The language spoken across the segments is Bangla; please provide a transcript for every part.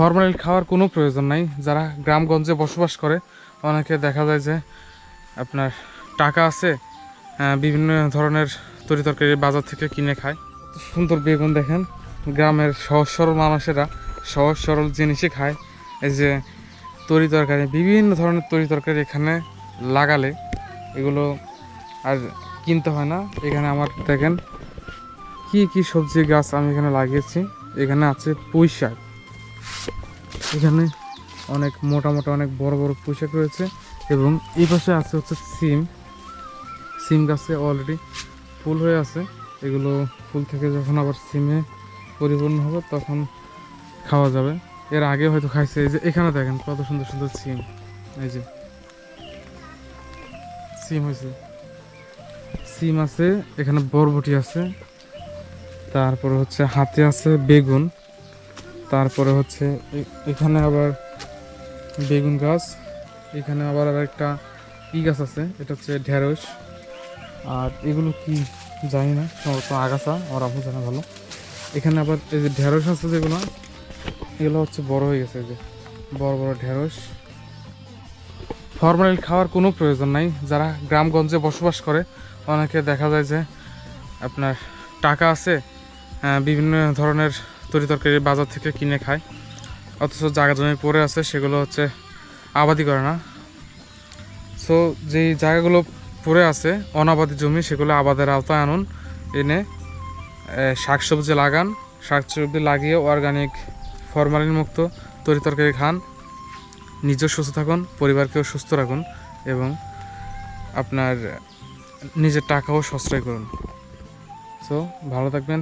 ফরমালিন খাওয়ার কোনো প্রয়োজন নাই। যারা গ্রামগঞ্জে বসবাস করে, অনেকে দেখা যায় যে আপনার টাকা আছে বিভিন্ন ধরনের তরি তরকারি বাজার থেকে কিনে খায়। সুন্দর বেগুন দেখেন, গ্রামের সহজ সরল মানুষেরা সহজ সরল জিনিসই খায়। এই যে তরি তরকারি, বিভিন্ন ধরনের তরি তরকারি এখানে লাগালে এগুলো আর কিনতে হয় না। এখানে আমার দেখেন, কি কি সবজি গাছ আমি এখানে লাগিয়েছি। এখানে আছে পুঁই শাক। এখানে অনেক মোটা মোটা অনেক বড় বড় পোশাক রয়েছে এবং এই পাশে আছে হচ্ছে সিম। সিম গাছে অলরেডি ফুল হয়ে আছে। এগুলো ফুল থেকে যখন আবার সিমে পরিপূর্ণ হবে তখন খাওয়া যাবে। এর আগে হয়তো খাইছে। এই যে এখানে দেখেন কত সুন্দর সুন্দর সিম। এই যে সিম হয়েছে। সিম আছে, এখানে বরবটি আছে, তারপরে হচ্ছে হাতে আছে, বেগুন। তারপরে হচ্ছে এখানে আবার বেগুন গাছ, এখানে আবার আর একটা কি গাছ আছে, এটা হচ্ছে ঢেঁড়স। আর এগুলো কি জানি না সম্ভবত আগাছা, আমার আম্মু জানা ভালো। এখানে আবার এই যে ঢেঁড়স আছে যেগুলো, এগুলো হচ্ছে বড় হয়ে গেছে যে, বড় বড় ঢেঁড়স। ফরমালিন খাওয়ার কোনো প্রয়োজন নাই। যারা গ্রামগঞ্জে বসবাস করে, অনেকে দেখা যায় যে আপনার টাকা আছে বিভিন্ন ধরনের তরিতরকারি বাজার থেকে কিনে খায়। অথচ জায়গা জমি পড়ে আছে, সেগুলো হচ্ছে আবাদি করে না। সো যেই জায়গাগুলো পড়ে আছে, অনাবাদি জমি, সেগুলো আবাদের আওতায় আনুন, এনে শাকসবজি লাগান। শাকসবজি লাগিয়ে অর্গানিক ফরমালিন মুক্ত তরিতরকারি খান। নিজেও সুস্থ থাকুন, পরিবারকেও সুস্থ রাখুন এবং আপনার নিজের টাকাও সাশ্রয় করুন। সো ভালো থাকবেন।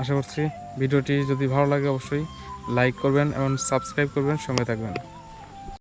আশা করছি ভিডিওটি যদি ভালো লাগে অবশ্যই লাইক করবেন এবং সাবস্ক্রাইব করবেন সঙ্গে থাকবেন।